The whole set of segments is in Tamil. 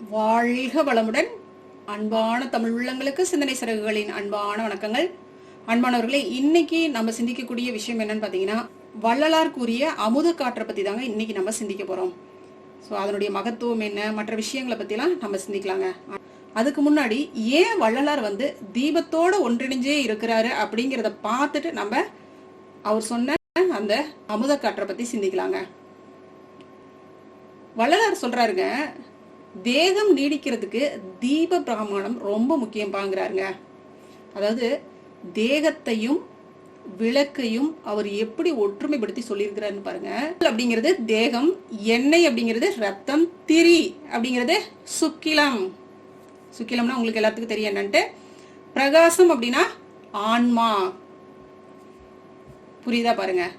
வாழ்க வளமுடன். அன்பான தமிழ் உள்ளங்களுக்கு சிந்தனை சிறகுகளின் அன்பான வணக்கங்கள். அன்பானவர்களே இன்னைக்கு நம்ம சிந்திக்கக்கூடிய விஷயம் என்னன்னு பார்த்தீங்கன்னா வள்ளலார் கூறிய அமுத காற்றை பற்றி தாங்க இன்னைக்கு நம்ம சிந்திக்க போகிறோம் ஸோ அதனுடைய மகத்துவம் என்ன மற்ற விஷயங்களை பற்றிலாம் நம்ம சிந்திக்கலாங்க. அதுக்கு முன்னாடி ஏன் வள்ளலார் வந்து தீபத்தோட ஒன்றிணைஞ்சே இருக்கிறாரு அப்படிங்கிறத பார்த்துட்டு நம்ம அவர் சொன்ன அந்த அமுத காற்றை பற்றி சிந்திக்கலாங்க. வள்ளலார் சொல்றாருங்க தேகம் நீடிக்கிறதுக்கு தீப பிராமணம் ரொம்ப முக்கியம் பாங்கிறாருங்க. அதாவது தேகத்தையும் விளக்கையும் அவர் எப்படி ஒற்றுமைப்படுத்தி சொல்லியிருக்கிறாருன்னு பாருங்க. அப்படிங்கிறது தேகம் எண்ணெய் அப்படிங்கிறது ரத்தம் திரி அப்படிங்கிறது சுக்கிலம். சுக்கிலம்னா உங்களுக்கு எல்லாத்துக்கும் தெரியும் என்னன்ட்டு. பிரகாசம் அப்படின்னா ஆன்மா. புரியுதா பாருங்க.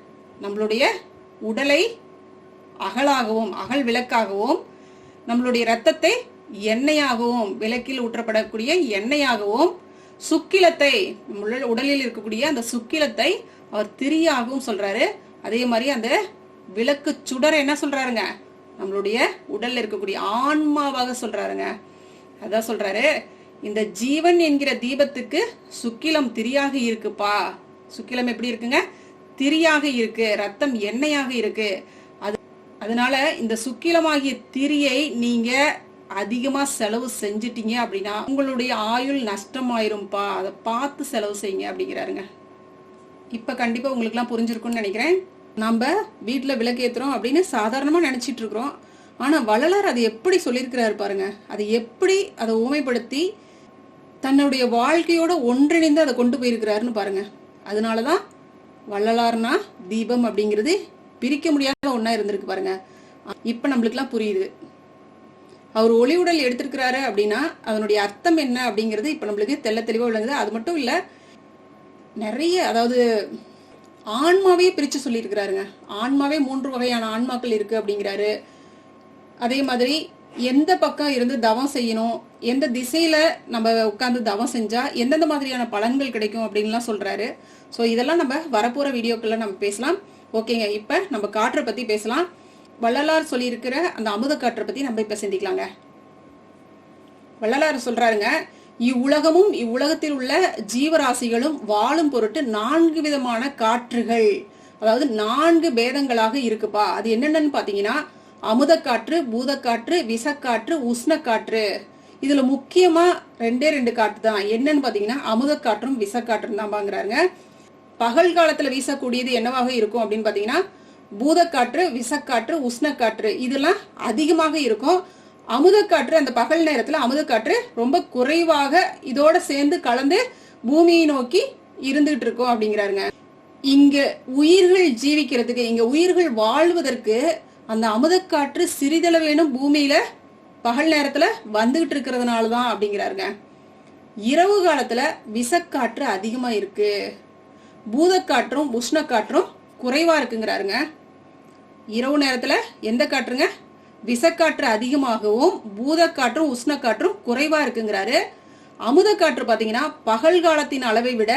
நம்மளுடைய உடலை அகலாகவும் அகல் விளக்காகவும் நம்மளுடைய ரத்தத்தை எண்ணெயாகவும் விளக்கில் ஊற்றப்படக்கூடிய எண்ணெயாகவும் சுக்கிலத்தை உடலில் இருக்கக்கூடிய அந்த சுக்கிலத்தை அவர் திரியாகவும் சொல்றாரு. அதே மாதிரி அந்த விளக்கு சுடர் என்ன சொல்றாருங்க? நம்மளுடைய உடல்ல இருக்கக்கூடிய ஆன்மாவாக சொல்றாருங்க. அதான் சொல்றாரு இந்த ஜீவன் என்கிற தீபத்துக்கு சுக்கிலம் திரியாக இருக்குப்பா. சுக்கிலம் எப்படி இருக்குங்க? திரியாக இருக்கு ரத்தம் எண்ணெயாக இருக்கு. அதனால இந்த சுக்கிலமாகிய திரியை நீங்க அதிகமா செலவு செஞ்சிட்டீங்க அப்படின்னா உங்களுடைய ஆயுள் நஷ்டமாயிரும்பா. அதை பார்த்து செலவு செய்யுங்க அப்படிங்கிறாருங்க. இப்ப கண்டிப்பா உங்களுக்கு எல்லாம் புரிஞ்சிருக்கும்னு நினைக்கிறேன். நம்ம வீட்டுல விளக்கேத்துறோம் அப்படின்னு சாதாரணமா நினைச்சிட்டு இருக்கிறோம் ஆனா வள்ளலார் அதை எப்படி சொல்லியிருக்கிறாரு பாருங்க. அதை எப்படி அதை ஊமைப்படுத்தி தன்னுடைய வாழ்க்கையோட ஒன்றிணைந்து அதை கொண்டு போயிருக்கிறாருன்னு பாருங்க. அதனாலதான் வள்ளலார்னா தீபம் அப்படிங்கிறது பிரிக்க முடியாத ஒன்றா இருந்திருக்கு பாருங்க. இப்ப நம்மளுக்குலாம் புரியுது. அவர் ஒளி உடல் எடுத்திருக்கிறாரு அப்படின்னா அதனுடைய அர்த்தம் என்ன அப்படிங்கிறது இப்ப நம்மளுக்கு தெள்ள தெளிவா விளங்குது. அது மட்டும் இல்ல நிறைய அதாவது ஆன்மாவே பிரிச்சு சொல்லியிருக்கிறாருங்க. ஆன்மாவே மூன்று வகையான ஆன்மாக்கள் இருக்கு அப்படிங்கிறாரு. அதே மாதிரி எந்த பக்கம் இருந்து தவம் செய்யணும் எந்த திசையில நம்ம உட்காந்து தவம் செஞ்சா எந்தெந்த மாதிரியான பலன்கள் கிடைக்கும் அப்படின்லாம் சொல்றாரு. ஸோ இதெல்லாம் நம்ம வரப்போற வீடியோக்குள்ள நம்ம பேசலாம். ஓகேங்க இப்ப நம்ம காற்றை பத்தி பேசலாம். வள்ளலார் சொல்லியிருக்கிற அந்த அமுத காற்றை பத்தி நம்ம இப்ப சிந்திக்கலாங்க. வள்ளலார் சொல்றாருங்க இவ்வுலகமும் இவ்வுலகத்தில் உள்ள ஜீவராசிகளும் வாழும் பொருட்டு நான்கு விதமான காற்றுகள் அதாவது நான்கு பேதங்களாக இருக்குப்பா. அது என்னென்னு பாத்தீங்கன்னா அமுதக்காற்று பூதக்காற்று விசக்காற்று உஷ்ணக்காற்று. இதுல முக்கியமா ரெண்டே ரெண்டு காற்று தான். என்னன்னு பாத்தீங்கன்னா அமுதக்காற்றும் விசக்காற்றும் தான் பாங்குறாங்க பகல் காலத்துல வீசக்கூடியது என்னவாக இருக்கும் அப்படின்னு பாத்தீங்கன்னா பூதக்காற்று விசக்காற்று உஷ்ணக்காற்று இதெல்லாம் அதிகமாக இருக்கும். அமுதக்காற்று அந்த பகல் நேரத்துல அமுதக்காற்று ரொம்ப குறைவாக இதோட சேர்ந்து கலந்து பூமியை நோக்கி இருந்துகிட்டு இருக்கும் அப்படிங்கிறாருங்க. இங்க உயிர்கள் ஜீவிக்கிறதுக்கு இங்க உயிர்கள் வாழ்வதற்கு அந்த அமுதக்காற்று சிறிதளவேனும் பூமியில பகல் நேரத்துல வந்துகிட்டு இருக்கிறதுனால தான் அப்படிங்கிறாருங்க. இரவு காலத்துல விசக்காற்று அதிகமா இருக்கு. பூதக்காற்றும் உஷ்ணக்காற்றும் குறைவா இருக்குங்கிறாருங்க. இரவு நேரத்துல எந்த காற்றுங்க? விசக்காற்று அதிகமாகவும் பூதக்காற்றும் உஷ்ணக்காற்றும் குறைவா இருக்குங்கிறாரு. அமுதக்காற்று பார்த்தீங்கன்னா பகல் காலத்தின் அளவை விட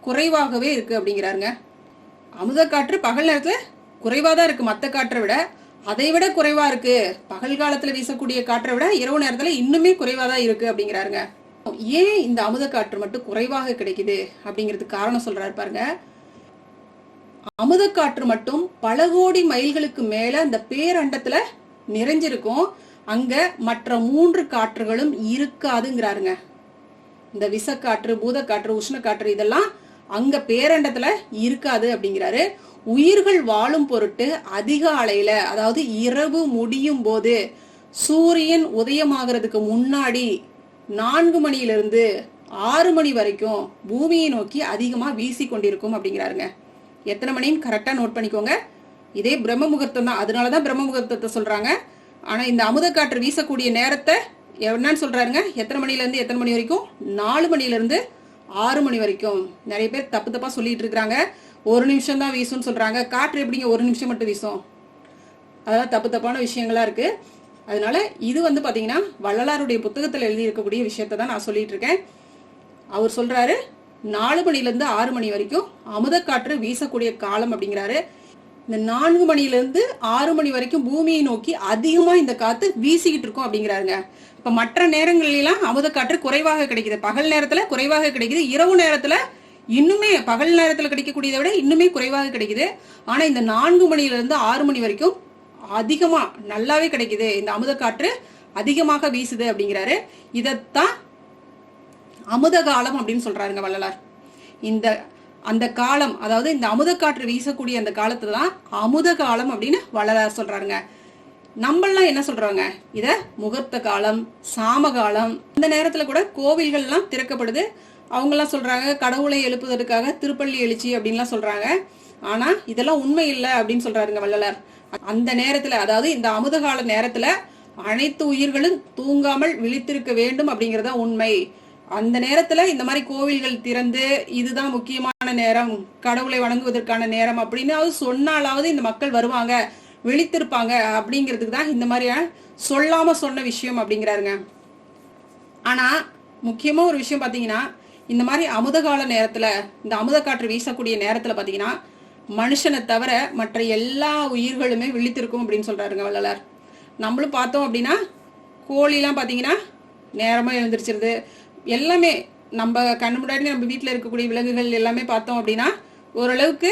குறைவாகவே இருக்கு அப்படிங்கிறாருங்க. அமுதக்காற்று பகல் நேரத்துல குறைவாக தான் இருக்கு. மற்ற காற்றை விட அதை விட குறைவா இருக்கு. பகல் காலத்துல வீசக்கூடிய காற்றை விட இரவு நேரத்துல இன்னுமே குறைவா தான் இருக்கு அப்படிங்கிறாருங்க. ஏன் இந்த அமுத காற்று மட்டும் குறைவாக கிடைக்குது அப்படிங்கிறதுக்கு காரணம் சொல்றாரு பாருங்க. அமுத காற்று மட்டும் பல கோடி மைல்களுக்கு மேல அந்த பேரண்டத்துல நிறைஞ்சிருக்கும். அங்க மற்ற மூன்று காற்றுகளும் இருக்காதுங்கிறாருங்க. இந்த விசக்காற்று பூதக்காற்று உஷ்ணக்காற்று இதெல்லாம் அங்க பேரண்டத்துல இருக்காது அப்படிங்கிறாரு. உயிர்கள் வாழும் பொருட்டு அதிக அலையில அதாவது இரவு முடியும் போது சூரியன் உதயமாகிறதுக்கு முன்னாடி நான்கு மணியிலிருந்து ஆறு மணி வரைக்கும் பூமியை நோக்கி அதிகமா வீசி கொண்டிருக்கும் அப்படிங்கிறாருங்க. எத்தனை மணின்னு கரெக்டா நோட் பண்ணிக்கோங்க. இதே பிரம்ம முகூர்த்தம் தான். அதனாலதான் பிரம்ம முகூர்த்தத்தை சொல்றாங்க. ஆனா இந்த அமுத காற்று வீசக்கூடிய நேரத்தை என்னன்னு சொல்றாருங்க? எத்தனை மணில இருந்து எத்தனை மணி வரைக்கும்? நாலு மணில இருந்து ஆறு மணி வரைக்கும். நிறைய பேர் தப்பு தப்பா சொல்லிட்டு இருக்கிறாங்க. ஒரு நிமிஷம் தான் வீசும்னு சொல்றாங்க. காற்று எப்படிங்க ஒரு நிமிஷம் மட்டும் வீசும்? அதெல்லாம் தப்பு தப்பான விஷயங்களா இருக்கு. அதனால இது வந்து பாத்தீங்கன்னா வள்ளலாருடைய புத்தகத்தில் எழுதி இருக்கக்கூடிய விஷயத்த தான் நான் சொல்லிட்டு இருக்கேன். அவர் சொல்றாரு நாலு மணிலேருந்து ஆறு மணி வரைக்கும் அமுதக்காற்று வீசக்கூடிய காலம் அப்படிங்கிறாரு. இந்த நான்கு மணிலேருந்து ஆறு மணி வரைக்கும் பூமியை நோக்கி அதிகமாக இந்த காற்று வீசிக்கிட்டு இருக்கும் அப்படிங்கிறாருங்க. இப்போ மற்ற நேரங்களிலாம் அமுதக்காற்று குறைவாக கிடைக்குது. பகல் நேரத்தில் குறைவாக கிடைக்குது. இரவு நேரத்தில் இன்னுமே பகல் நேரத்தில் கிடைக்கக்கூடியதை விட இன்னுமே குறைவாக கிடைக்குது. ஆனால் இந்த நான்கு மணியிலிருந்து ஆறு மணி வரைக்கும் அதிகமாக நல்லாவே கிடைக்குது. இந்த அமுதக்காற்று அதிகமாக வீசுது அப்படிங்கிறாரு. இதைத்தான் அமுத காலம் அப்படின்னு சொல்றாருங்க வள்ளலார். இந்த அந்த காலம் அதாவது இந்த அமுத காற்று வீசக்கூடிய அந்த காலத்துல தான் அமுத காலம் அப்படின்னு வள்ளலார் சொல்றாருங்க. நம்மளாம் என்ன சொல்றாங்க? இத முகூர்த்த காலம் சாம காலம் இந்த நேரத்துல கூட கோவில்கள்லாம் திறக்கப்படுது. அவங்கெல்லாம் சொல்றாங்க கடவுளை எழுப்புவதற்காக திருப்பள்ளி எழுச்சி அப்படின்லாம் சொல்றாங்க. ஆனா இதெல்லாம் உண்மை இல்லை அப்படின்னு சொல்றாருங்க வள்ளலார். அந்த நேரத்துல அதாவது இந்த அமுதகால நேரத்துல அனைத்து உயிர்களும் தூங்காமல் விழித்திருக்க வேண்டும் அப்படிங்கறத உண்மை. அந்த நேரத்துல இந்த மாதிரி கோவில்கள் திறந்து இதுதான் முக்கியமான நேரம் கடவுளை வணங்குவதற்கான நேரம் அப்படின்னு சொன்னாலாவது இந்த மக்கள் வருவாங்க. விழித்திருப்பாங்க அப்படிங்கிறதுக்கு தான் இந்த மாதிரி சொல்லாம சொன்ன விஷயம் அப்படிங்கிறாருங்க. ஆனா முக்கியமா ஒரு விஷயம் பாத்தீங்கன்னா இந்த மாதிரி அமுதகால நேரத்துல இந்த அமுத காற்று வீசக்கூடிய நேரத்துல பாத்தீங்கன்னா மனுஷனை தவிர மற்ற எல்லா உயிர்களுமே விழித்திருக்கும் அப்படின்னு சொல்றாருங்க வள்ளலார். நம்மளும் பார்த்தோம் அப்படின்னா கோழிலாம் பாத்தீங்கன்னா நேரமா எழுந்திரிச்சிருது. எல்லாமே நம்ம கண்ணு முன்னாடி நம்ம வீட்டில் இருக்கக்கூடிய விலங்குகள் எல்லாமே பார்த்தோம் அப்படின்னா ஓரளவுக்கு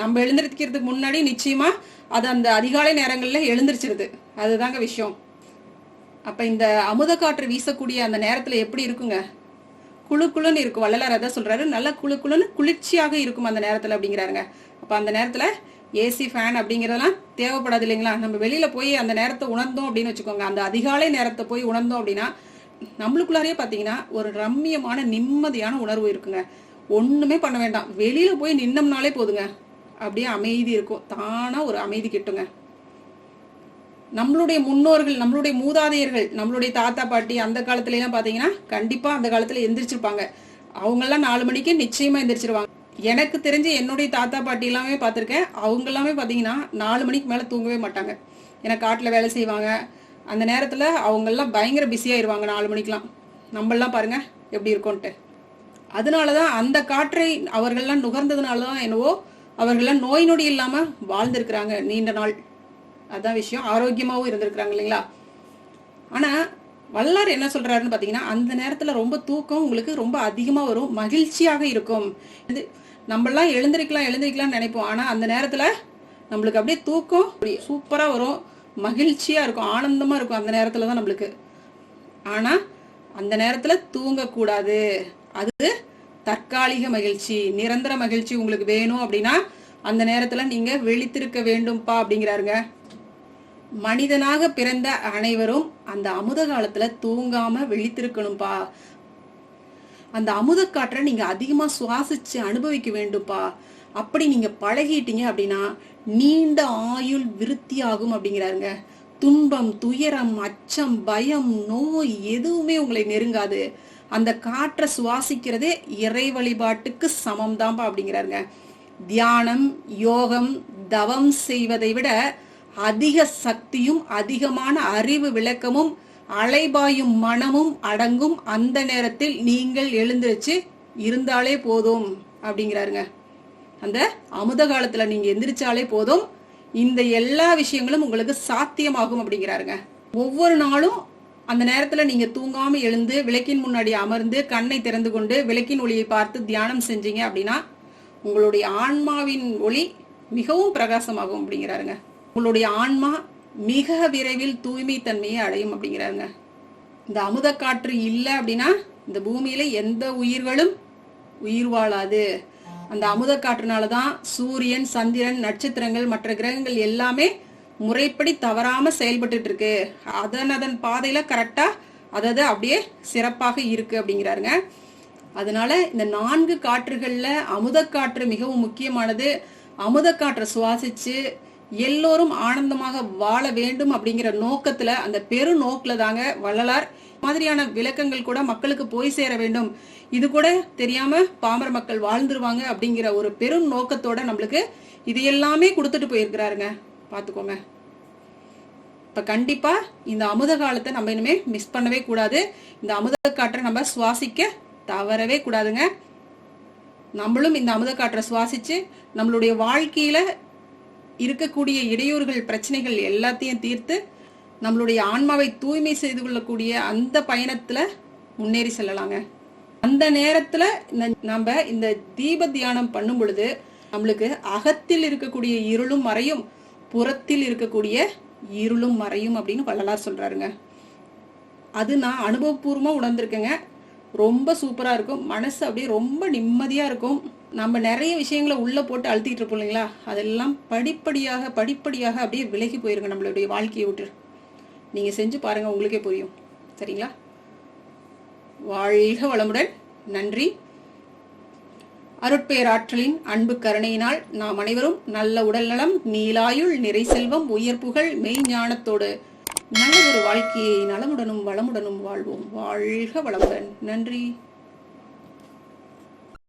நம்ம எழுந்திருக்கிறதுக்கு முன்னாடி நிச்சயமா அது அந்த அதிகாலை நேரங்களில் எழுந்திருச்சிருது. அதுதாங்க விஷயம். அப்போ இந்த அமுத காற்று வீசக்கூடிய அந்த நேரத்தில் எப்படி இருக்குங்க? குழு குழுன்னு இருக்கும். வள்ளலார் அதை சொல்கிறாரு நல்ல குழு குழுன்னு குளிர்ச்சியாக இருக்கும் அந்த நேரத்தில் அப்படிங்கிறாருங்க. அப்போ அந்த நேரத்தில் ஏசி ஃபேன் அப்படிங்கிறதெல்லாம் தேவைப்படாது இல்லைங்களா? நம்ம வெளியில் போய் அந்த நேரத்தை உணர்ந்தோம் அப்படின்னு வச்சுக்கோங்க. அந்த அதிகாலை நேரத்தை போய் உணர்ந்தோம் அப்படின்னா நம்மளுக்குள்ளாரே பார்த்தீங்கன்னா ஒரு ரம்மியமான நிம்மதியான உணர்வு இருக்குங்க. ஒன்றுமே பண்ண வேண்டாம். வெளியில் போய் நின்னம்னாலே போதுங்க. அப்படியே அமைதி இருக்கும். தானா ஒரு அமைதி கிட்டுங்க. நம்மளுடைய முன்னோர்கள் நம்மளுடைய மூதாதையர்கள் நம்மளுடைய தாத்தா பாட்டி அந்த காலத்துலலாம் பார்த்தீங்கன்னா கண்டிப்பாக அந்த காலத்தில் எந்திரிச்சிருப்பாங்க. அவங்கெல்லாம் நாலு மணிக்கு நிச்சயமாக எந்திரிச்சிருவாங்க. எனக்கு தெரிஞ்சு என்னுடைய தாத்தா பாட்டி எல்லாமே பார்த்துருக்கேன் அவங்க எல்லாமே பார்த்தீங்கன்னா நாலு மணிக்கு மேலே தூங்கவே மாட்டாங்க. ஏன்னா காட்டில் வேலை செய்வாங்க. அந்த நேரத்தில் அவங்கெல்லாம் பயங்கர பிஸியாயிருவாங்க நாலு மணிக்கெலாம் நம்மளாம் பாருங்கள் எப்படி இருக்கோன்ட்டு அதனால தான் அந்த காற்றை அவர்கள்லாம் நுகர்ந்ததுனால தான் என்னவோ அவர்கள்லாம் நோய் நொடி இல்லாம வாழ்ந்திருக்கிறாங்க நீண்ட நாள். அதான் விஷயம். ஆரோக்கியமாகவும் இருந்திருக்கிறாங்க இல்லைங்களா? ஆனா வல்லார் என்ன சொல்றாருன்னு பாத்தீங்கன்னா அந்த நேரத்துல ரொம்ப தூக்கம் உங்களுக்கு ரொம்ப அதிகமா வரும் மகிழ்ச்சியாக இருக்கும். இது நம்மளாம் எழுந்திருக்கலாம் எழுந்திருக்கலாம்னு நினைப்போம். ஆனா அந்த நேரத்துல நம்மளுக்கு அப்படியே தூக்கம் அப்படி சூப்பரா வரும் மகிழ்ச்சியா இருக்கும் ஆனந்தமா இருக்கும் அந்த நேரத்துல தான் நம்மளுக்கு. ஆனா அந்த நேரத்துல தூங்கக்கூடாது. அது தற்காலிக மகிழ்ச்சி நிரந்தர மகிழ்ச்சி உங்களுக்கு வேணும் அப்படின்னா அந்த நேரத்துல நீங்க விழித்திருக்க வேண்டும்பா அப்படிங்கிறாருங்க. மனிதனாக பிறந்த அனைவரும் அந்த அமுத காலத்துல தூங்காம விழித்திருக்கணும்பா. அந்த அமுத காற்றை நீங்க அதிகமா சுவாசிச்சு அனுபவிக்க வேண்டும்பா. அப்படி நீங்க பழகிட்டீங்க அப்படின்னா நீண்ட ஆயுள் விருத்தி ஆகும் அப்படிங்கிறாருங்க. துன்பம் துயரம் அச்சம் பயம் நோய் எதுவுமே உங்களை நெருங்காது. அந்த காற்றை சுவாசிக்கிறதே இறை வழிபாட்டுக்கு சமம் தான்ப்பா அப்படிங்கிறாருங்க. தியானம் யோகம் தவம் செய்வதை விட அதிக சக்தியும் அதிகமான அறிவு விளக்கமும் அலைபாயும் மனமும் அடங்கும் அந்த நேரத்தில் நீங்கள் எழுந்திருச்சு இருந்தாலே போதும் அப்படிங்கிறாருங்க. அந்த அமுத காலத்துல நீங்க எந்திரிச்சாலே போதும். இந்த எல்லா விஷயங்களும் உங்களுக்கு சாத்தியமாகும் அப்படிங்கிறாருங்க. ஒவ்வொரு நாளும் அந்த நேரத்துல நீங்க தூங்காம எழுந்து விளக்கின் முன்னாடி அமர்ந்து கண்ணை திறந்து கொண்டு விளக்கின் ஒளியை பார்த்து தியானம் செஞ்சீங்க அப்படின்னா உங்களுடைய ஆன்மாவின் ஒளி மிகவும் பிரகாசமாகும் அப்படிங்கிறாருங்க. உங்களுடைய ஆன்மா மிக விரைவில் தூய்மை தன்மையை அடையும் அப்படிங்கிறாருங்க. இந்த அமுத காற்று இல்லை அப்படின்னா இந்த பூமியில எந்த உயிர்களும் உயிர் வாழாது. அந்த அமுத காற்றுனால தான் சூரியன் சந்திரன் நட்சத்திரங்கள் மற்ற கிரகங்கள் எல்லாமே முறைப்படி தவறாம செயல்பட்டு இருக்கு அதன் அதன் பாதையில கரெக்டா அதாவது அப்படியே சிறப்பாக இருக்கு அப்படிங்கிறாருங்க. அதனால இந்த நான்கு காற்றுகள்ல அமுத காற்று மிகவும் முக்கியமானது. அமுத காற்றை சுவாசிச்சு எல்லோரும் ஆனந்தமாக வாழ வேண்டும் அப்படிங்கிற நோக்கத்துல அந்த பெரு நோக்கில தாங்க வள்ளலார் மாதிரியான விளக்கங்கள் கூட மக்களுக்கு போய் சேர வேண்டும். இது கூட தெரியாம பாமர மக்கள் வாழ்ந்துருவாங்க அப்படிங்கிற ஒரு பெரும் நோக்கத்தோட நம்மளுக்கு இது எல்லாமே கொடுத்துட்டு போயிருக்கிறாருங்க. பார்த்துக்கோங்க. இப்ப கண்டிப்பா இந்த அமுத காலத்தை நம்ம இனிமே மிஸ் பண்ணவே கூடாது. இந்த அமுத காற்றை நம்ம சுவாசிக்க தவறவே கூடாதுங்க. நம்மளும் இந்த அமுத காற்றை சுவாசிச்சு நம்மளுடைய வாழ்க்கையில இருக்கக்கூடிய இடையூறுகள் பிரச்சனைகள் எல்லாத்தையும் தீர்த்து நம்மளுடைய ஆன்மாவை தூய்மை செய்து கொள்ளக்கூடிய அந்த பயணத்துல முன்னேறி செல்லலாங்க. அந்த நேரத்துல இந்த- நம்ம இந்த தீப தியானம் பண்ணும் பொழுது நம்மளுக்கு அகத்தில் இருக்கக்கூடிய இருளும் மறையும். புறத்தில் இருக்கக்கூடிய இருளும் மறையும் அப்படின்னு வள்ளலார் சொல்கிறாருங்க அது நான் அனுபவபூர்வமாக உணர்ந்திருக்கேங்க. ரொம்ப சூப்பராக இருக்கும். மனசு அப்படியே ரொம்ப நிம்மதியாக இருக்கும். நம்ம நிறைய விஷயங்களை உள்ளே போட்டு அழுத்திட்டு இருப்போம் இல்லைங்களா? அதெல்லாம் படிப்படியாக படிப்படியாக அப்படியே விலகி போயிருங்க நம்மளுடைய வாழ்க்கையை விட்டு. நீங்கள் செஞ்சு பாருங்கள் உங்களுக்கே புரியும். சரிங்களா? வாழ்க வளமுடன். நன்றி. அருட்பேராற்றலின் அன்பு கருணையினால் நாம் அனைவரும் நல்ல உடல்நலம் நீலாயுள் நிறை செல்வம் உயர் புகழ் மெய்ஞானத்தோடு நல்ல ஒரு வாழ்க்கையை நலமுடனும் வளமுடனும் வாழ்வோம். வாழ்க வளமுடன். நன்றி.